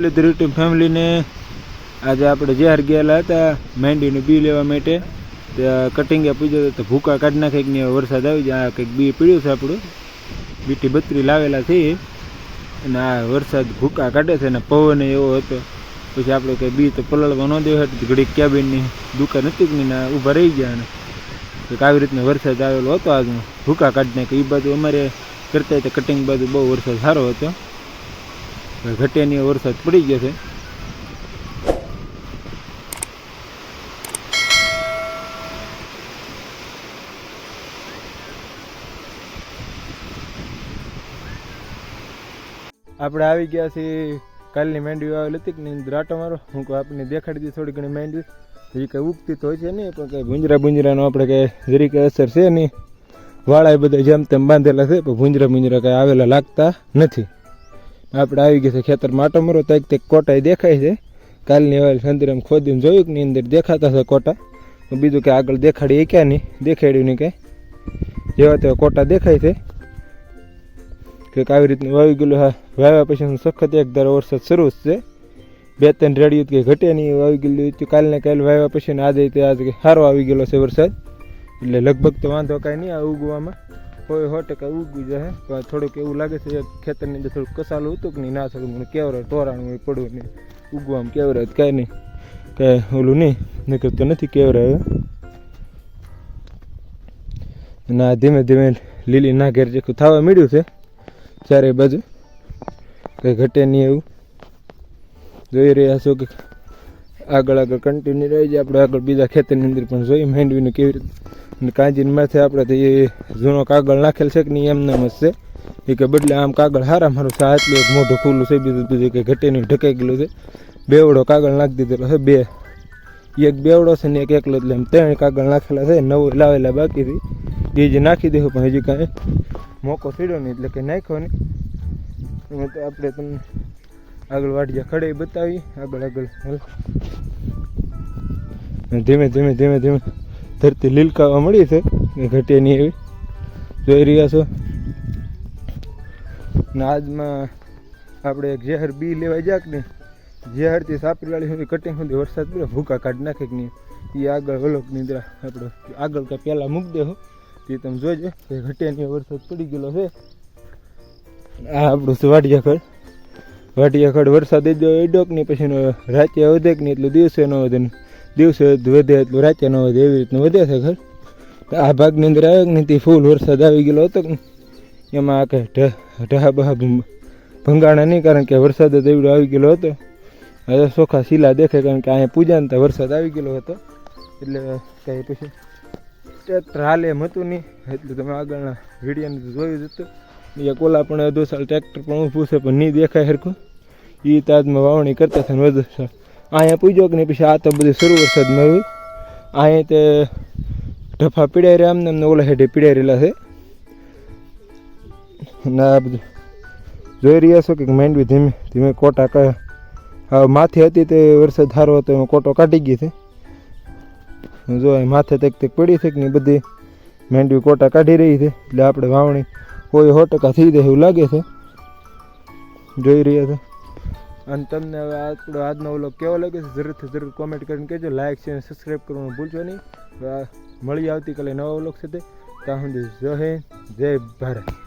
એટલે તો ફેમિલીને આજે આપણે જહેર ગયેલા હતા મેંડીનું બી લેવા માટે ત્યાં કટિંગે પૂજ્યો તો ભૂકા કાઢી નાખે કે નહીં વરસાદ આવી જાય કંઈક બી પીડ્યું છે આપણું. બીટી બત્રી લાવેલા છે. અને આ વરસાદ ભૂકા કાઢે છે અને પવન એવો હતો. પછી આપણે કંઈ બી તો પલળવા ન દેવું હતું ઘડીક કેબિનની દુકાન હતી કે ને ઊભા રહી ગયા અને કંઈક આવી રીતના વરસાદ આવેલો હતો આજનો. ભૂકા કાઢી નાખે. એ બાજુ અમારે કરતા કટિંગ બાજુ બહુ વરસાદ સારો હતો. ઘટિયાની વરસાદ પડી ગયો છે. આપણે આવી ગયા છીએ કાલની મેંડવી આવેલી હતી કે અંદર મારો. હું કહું આપણને દેખાડી દીધી થોડી ઘણી મેંડવી એ કંઈ ઉગતી તો હોય છે નહીં, પણ કંઈ ભૂંજરા ભૂંજરાનો આપણે કંઈ જરી અસર છે નહીં. વાળા એ બધા જેમ તેમ બાંધેલા છે, પણ ભૂંજરા ભૂંજરા કંઈ આવેલા લાગતા નથી. આપણે આવી ગયા છે ખેતરમાં આટો મરો, તો એક કોટાઈ દેખાય છે. કાલની હવે સંદરામ ખોદીને જોયું કે ની અંદર દેખાતા છે કોટા. બીજું કે આગળ દેખાડી ક્યાં નહીં, દેખાડ્યું નહીં કાંઈ. જેવા તેવા કોટા દેખાય છે. કંઈક આવી રીતનું વાવી ગયેલું હા, વાવ્યા પછી સખત એક ધારો વરસાદ શરૂ છે. બે ત્રણ રેડિયું કે ઘટે નહીં વાવી ગયેલું હતું. કાલને કાલ વાવ્યા પછી આજે તે આજે સારો આવી ગયેલો છે વરસાદ. એટલે લગભગ તો વાંધો કાંઈ નહીં આ ઉગવામાં. કોઈ સો ટકા ઉગી જાય પણ થોડુંક એવું લાગે છે ખેતરની અંદર થોડુંક કસાલું હતું કે નહીં, ના થોડું મને કેવરે હોય પડવું નહીં ઉગવામાં કેવરે કાંઈ નહીં. કાંઈ ઓલું નહીં. નકર તો નથી કેવરે હવે. અને ધીમે ધીમે લીલી ના ઘેર જેખું થવા મળ્યું છે ચારે બાજુ. કંઈ ઘટે નહીં એવું. જોઈ રહ્યા છો કે આગળ આગળ કન્ટિન્યુ રહી જાય. આપણે આગળ બીજા ખેતરની અંદર પણ જોઈ માંડવીનું કેવી રીતે અને કાંજીની માથે આપણે એ જૂનો કાગળ નાખેલ છે કે નહીં એમને જ છે. એ કે બદલે આમ કાગળ હારા મારું છે એક મોઢું ખુલ્લું છે, બીજું બીજું કંઈ ઘટીને ઢકાઈ ગયેલું છે. બેવડો કાગળ નાખી દીધેલો છે, બે. એક બેવડો છે ને એક એકલો, એટલે એમ ત્રણ કાગળ નાખેલા છે, નવું લાવેલા બાકીથી એ જે નાખી દેવું પણ હજી કાંઈ મોકો થયો નહીં, એટલે કે નાખ્યો નહીં. તો આપણે તમને આગળ વાટિયા ખડે બતાવી આગળ આગળ ધીમે ધીમે ધીમે ધીમે ધરતી લીલકાવા મળી છે, એ ઘટે નહીં એવી. જોઈ રહ્યા છો? ને આજમાં આપણે એક ઝેહર બી લેવા જાક ને, ઝેરથી સાપરીવાળી સુધી, કટિંગ સુધી વરસાદ પડે ભૂકા કાઢી નાખે કે નહીં એ આગળ વલોક નિંદ્રા, આપણે આગળ કાંઈ પહેલાં મૂકી હો. તે તમે જોજો કે ઘટ્યાની વરસાદ પડી ગયેલો છે. આ આપણું છે વાટિયાખડ ખડ વાટિયા ખડ વરસાદ એજો એડોક નહીં, પછી રાતે વધે કે નહીં, એટલે દિવસે ન વધે ને. દિવસે વધે એટલું રાતે ન વધે એવી રીતનું વધે છે તો આ ભાગની અંદર આવે કે નહીં, તે ફૂલ વરસાદ આવી ગયેલો હતો કે એમાં આ ઢ, ઢહા બહા ભંગાણા નહીં, કારણ કે વરસાદ જ એવડો આવી ગયેલો હતો. હવે ચોખ્ખા શીલા દેખાય, કારણ કે અહીંયા પૂજાને તો વરસાદ આવી ગયેલો હતો. એટલે કંઈ પછી ટ્રેક્ટર હાલે એમ હતું નહીં. એટલે તમે આગળના વિડીયોને જોયું જ હતું. એ કોલા પણ અડધો સાલ ટ્રેક્ટર પણ ઊભું છે, પણ નહીં દેખાય સરખું એ તાજમાં વાવણી કરતા હતા વધુ સાલ. અહીંયા પૂજ્યો કે નહીં? પછી આ તો બધું શરૂ વરસાદ મળ્યું અહીંયા તે ઢફા પીડાઈ રહ્યા એમને એમને ઓલા હેઠે પીડાઈ રહેલા છે આ બધું જોઈ રહ્યા છો કે માંડવી ધીમે ધીમે કોટા હવે માથે હતી તે વરસાદ સારો હતો એમાં કોટો કાઢી ગઈ છે. જો માથે તક તક પડી છે કે બધી માંડવી કોટા કાઢી રહી છે. એટલે આપણે વાવણી કોઈ સો ટકા થઈ જાય એવું લાગે છે. જોઈ રહ્યા છે. અને તમને હવે આપણો આજનો વ્લોગ કેવો લાગે છે, જરૂરથી જરૂર કોમેન્ટ કરીને કહેજો. લાઇક છે અને સબસ્ક્રાઈબ કરવાનું ભૂલશો નહીં. મળી આવતીકાલે નવા વ્લોગ સાથે. ત્યાં સુધી જય હિન્દ, જય ભારત.